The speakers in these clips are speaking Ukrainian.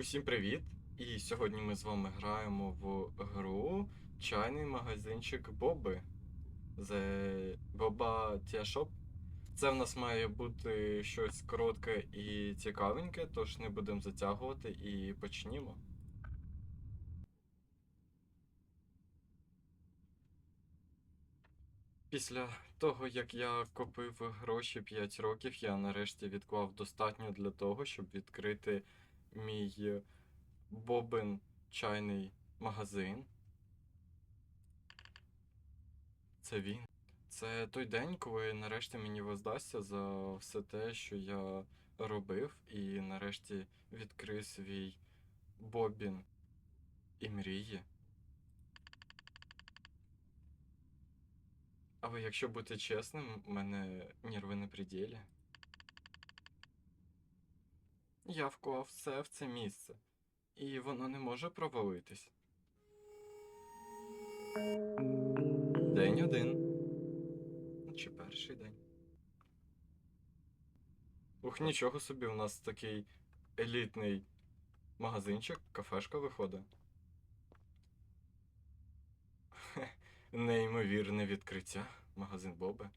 Усім привіт! І сьогодні ми з вами граємо в гру Чайний магазинчик Боби. The Boba Tea Shop. Це в нас має бути щось коротке і цікавеньке, тож не будемо затягувати і почнімо. Після того, як я копив гроші 5 років, я нарешті відклав достатньо для того, щоб відкрити мій Бобин чайний магазин. Це він. Це той день, коли нарешті мені воздасться за все те, що я робив, і нарешті відкрив свій Бобін і мрії. Але якщо бути чесним, в мене нерви на пределі. Я вклав все в це місце, і воно не може провалитись. День один. Чи перший день. Ух, нічого собі, у нас такий елітний магазинчик, кафешка виходить. Неймовірне відкриття. Магазин Боби.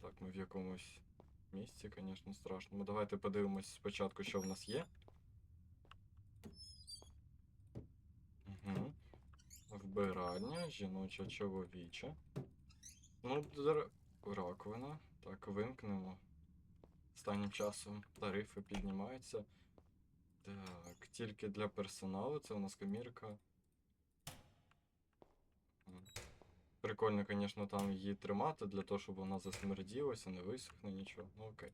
Так, ми в якомусь місці, звісно, страшному. Давайте подивимось спочатку, що в нас є. Угу. Вбиральня, жіноча чоловіча. Ну, раковина. Так, вимкнемо. Останнім часом тарифи піднімаються. Так, тільки для персоналу. Це у нас комірка. Прикольно, звісно, там її тримати для того, щоб вона засмерділася, не висохне нічого. Ну окей.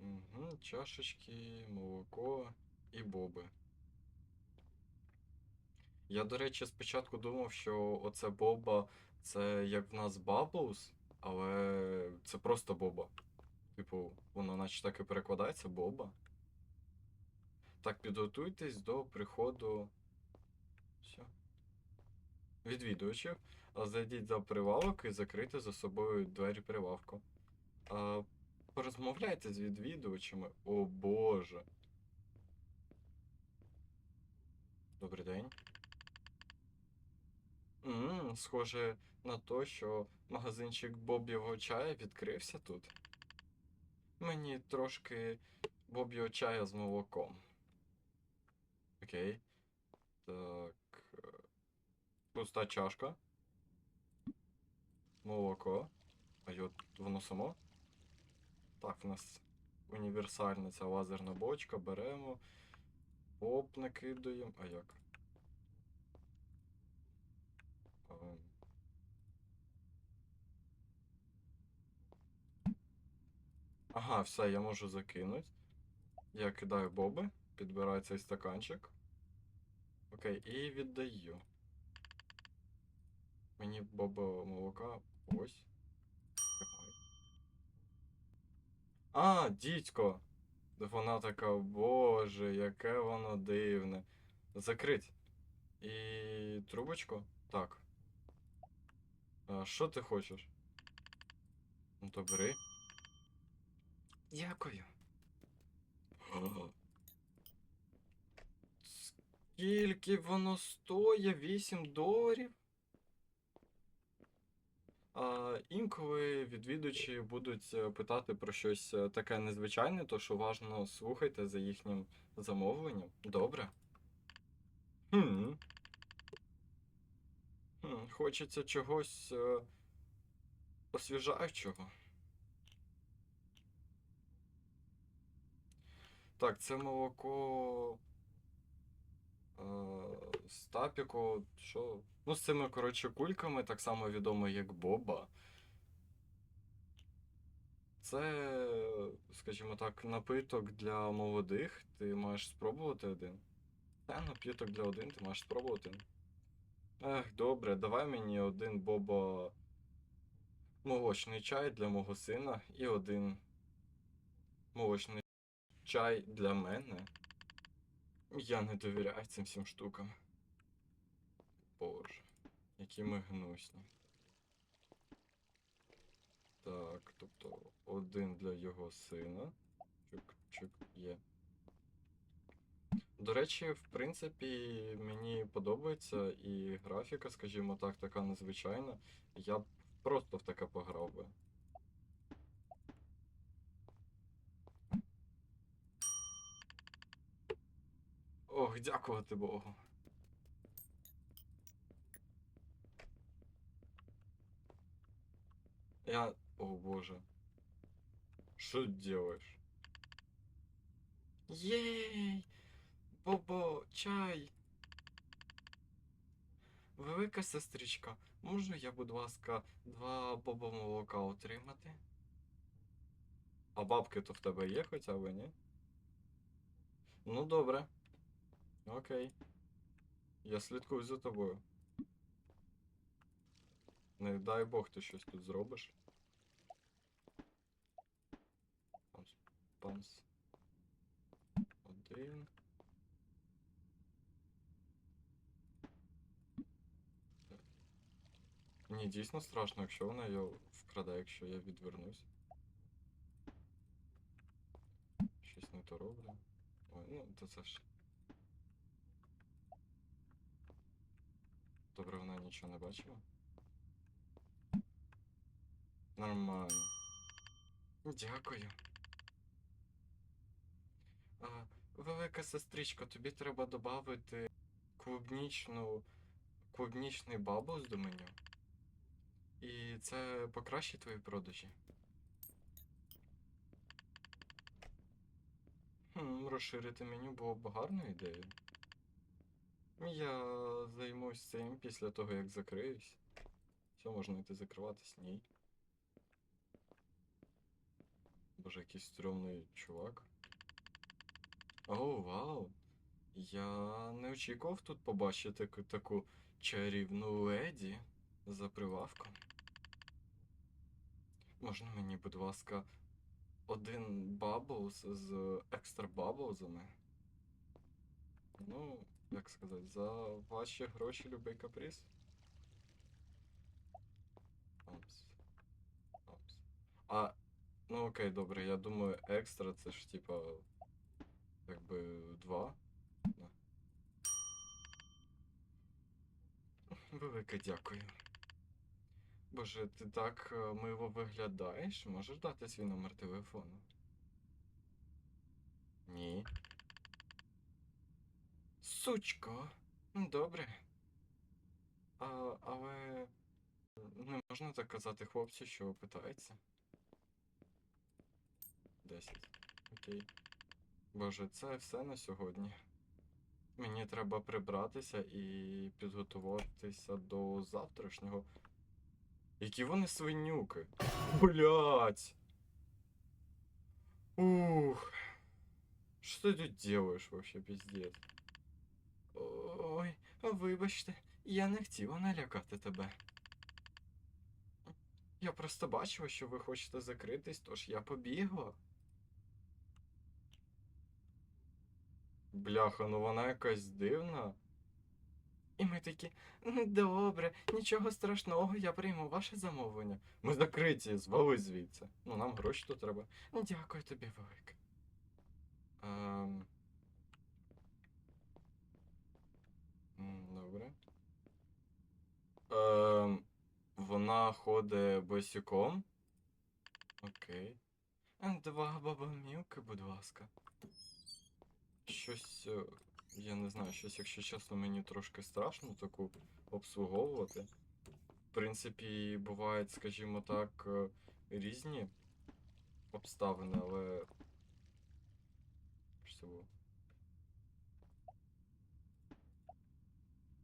Угу, чашечки, молоко і боби. Я, до речі, спочатку думав, що оце боба це як в нас Bubbles, але це просто боба. Типу, воно наче так і перекладається боба. Так, підготуйтесь до приходу. Все. Відвідувачів. Зайдіть за прилавок і закрийте за собою двері прилавку. А, порозмовляйте з відвідувачами. О Боже. Добрий день. Ммм, схоже на те, що магазинчик Боб'євого чая відкрився тут. Мені трошки Боб'євого чая з молоком. Окей. Так. Пуста чашка. Молоко. А от воно само. Так, в нас універсальна ця лазерна бочка. Беремо. Оп, накидаємо. А як? Ем. Ага, все, я можу закинути. Я кидаю боби, підбираю цей стаканчик. Окей, і віддаю. Мені боба молока. Ось. А, дідько! Вона така, боже, яке воно дивне. Закрить. І трубочку? Так. А, що ти хочеш? Ну то бери. Дякую. Скільки воно стоїть? 8 доларів? Інколи відвідувачі будуть е, питати про щось е, таке незвичайне, тож уважно слухайте за їхнім замовленням. Добре. Хм. Хм, хочеться чогось е, освіжаючого. Так, це молоко. З тапіку, що. Ну, з цими, коротше, кульками, так само відомо, як Боба. Це, скажімо так, напиток для молодих. Ти маєш спробувати один. Та напиток для один, ти маєш спробувати. Ех, добре, давай мені один Боба молочний чай для мого сина і один молочний чай для мене. Я не довіряю цим всім штукам. Боже, які ми гнусні. Так, тобто один для його сина. Чук, чук, є. До речі, в принципі, мені подобається і графіка, скажімо так, така незвичайна. Я б просто в таке пограв би. Ох, дякувати Богу. Я... О боже. Что делаешь? Єй! Бобо, чай! Велика сестричка, можу я, будь ласка, два бобо молока отримати? А бабки то в тебе є хоча б, ні? Ну добре. Окей. Я слідкую за тобою. Не дай Бог ти щось тут зробиш. Памс. Один. Мені дійсно страшно, якщо вона його вкраде, якщо я відвернусь. Щось не то роблю. Ой, ну то це ж. Добре, вона нічого не бачила. Нормально. Дякую. Велика сестричка, тобі треба додати клубнічну. клубнічний бабус до меню. І це покращить твої продажі. Хм, розширити меню було б гарною ідеєю. Я займусь цим після того, як закриюсь. Все, можна йти закриватись? Ні. Боже, якийсь стрьомний чувак. О, вау! Я не очікував тут побачити таку, чарівну леді за прилавком. Можна мені, будь ласка, один баблс з екстра баблзами? Ну, як сказати, за ваші гроші любий каприз? Опс. Опс. А, ну окей, добре, я думаю, екстра це ж типа. Якби два. Да. Велике дякую. Боже, ти так е, мило виглядаєш. Можеш дати свій номер телефону? Ні. Сучко. Ну, Добре. А, але не можна так казати хлопцю, що питається. Десять. Окей. Боже, це все на сьогодні. Мені треба прибратися і підготуватися до завтрашнього. Які вони свинюки. Блять. Ух. Що ти тут делаешь вообще, пиздец? Ой, вибачте, я не хотіла налякати тебе. Я просто бачила, що ви хочете закритись, тож я побігла. Бляха, ну вона якась дивна. І ми такі, «Ну, добре, нічого страшного, я прийму ваше замовлення. Ми закриті, звали звідси. Ну, нам гроші тут треба. Дякую тобі велике. Ем... Добре. Ем... Вона ходить босиком. Окей. Два бабамілки, будь ласка. Щось, е, я не знаю, щось, якщо чесно, мені трошки страшно таку обслуговувати. В принципі, бувають, скажімо так, е, різні обставини, але. Що було?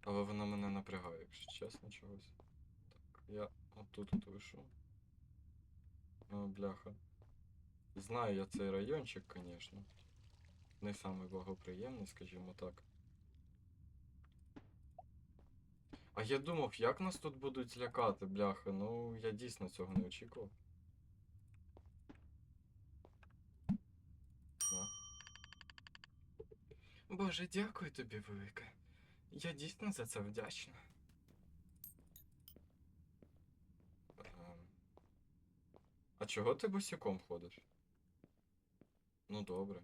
Але вона мене напрягає, якщо чесно, чогось. Так, я отут от вийшов. О, бляха. Знаю я цей райончик, звісно. Не самий благоприємний, скажімо так. А я думав, як нас тут будуть лякати, бляха. Ну, я дійсно цього не очікував. На. Боже, дякую тобі, велике. Я дійсно за це вдячна. Ем. чого ти босиком ходиш? Ну добре.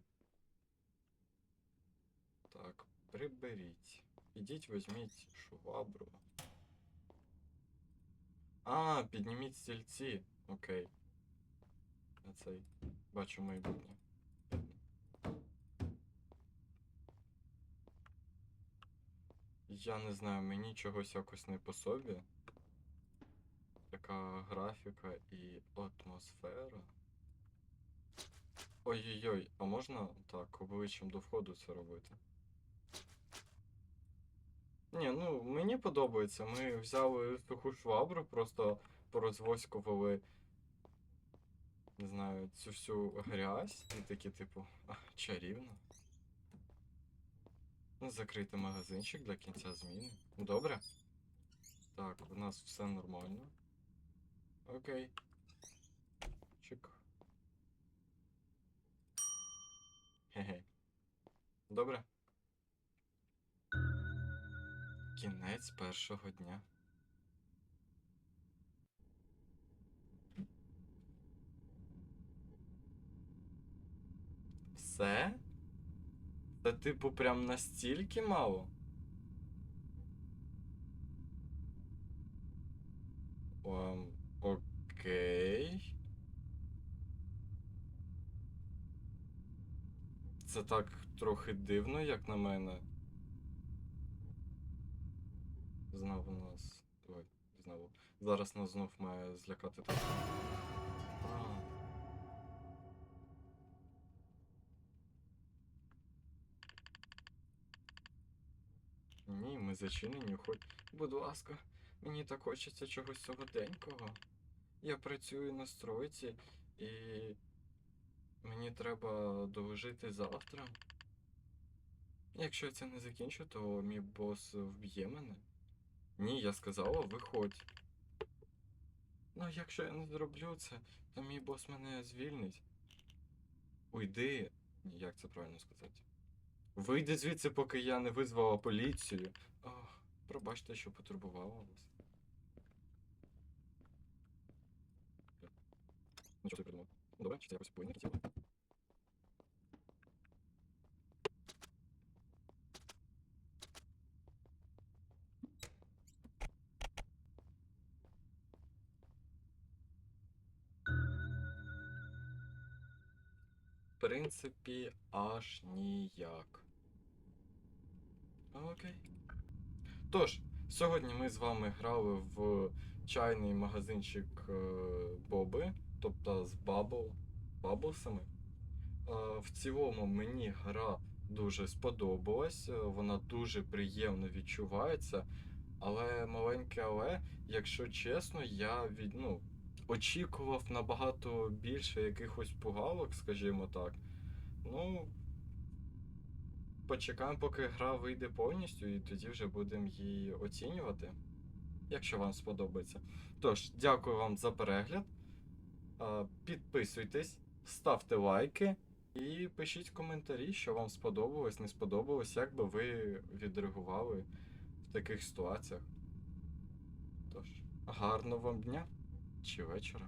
Так, приберіть. Ідіть візьміть швабру. А, підніміть стільці. Окей. Я цей. Бачу майбутнє. Я не знаю, мені чогось якось не по собі. Така графіка і атмосфера. Ой-ой-ой, а можна так обличчям до входу це робити? Ні, ну мені подобається. Ми взяли суху швабру, просто порозвоськували, не знаю, цю всю грязь і такі, типу, а, чарівно. Ну, закрити магазинчик для кінця зміни. Добре? Так, у нас все нормально. Окей. Чик. Хе-хе. Добре. Кінець першого дня. Все? Та типу прям настільки мало? Ем, окей. Це так трохи дивно, як на мене. Знову нас. Ой, знову. Зараз нас знов має злякати так. Ні, ми зачинені, хоч. Будь ласка, мені так хочеться чогось солоденького. Я працюю на стройці і мені треба доложити завтра. Якщо я це не закінчу, то мій бос вб'є мене. Ні, я сказала, виходь. Ну, якщо я не зроблю це, то мій бос мене звільнить. Уйди. Ні, як це правильно сказати? Вийди звідси, поки я не визвала поліцію. Ох, пробачте, що потурбувала вас. Ну, що ти придумав? Ну, добре, чи це якось повинні хотіли? Принципі, аж ніяк. Окей. Тож, сьогодні ми з вами грали в чайний магазинчик е, Боби, тобто з Бабл, Баблсами. Е, В цілому мені гра дуже сподобалась, е, вона дуже приємно відчувається. Але маленьке але, якщо чесно, я від, ну, очікував набагато більше якихось пугалок, скажімо так. Ну, почекаємо, поки гра вийде повністю, і тоді вже будемо її оцінювати, якщо вам сподобається. Тож, дякую вам за перегляд. Підписуйтесь, ставте лайки і пишіть коментарі, що вам сподобалось, не сподобалось, як би ви відреагували в таких ситуаціях. Тож, гарного вам дня чи вечора.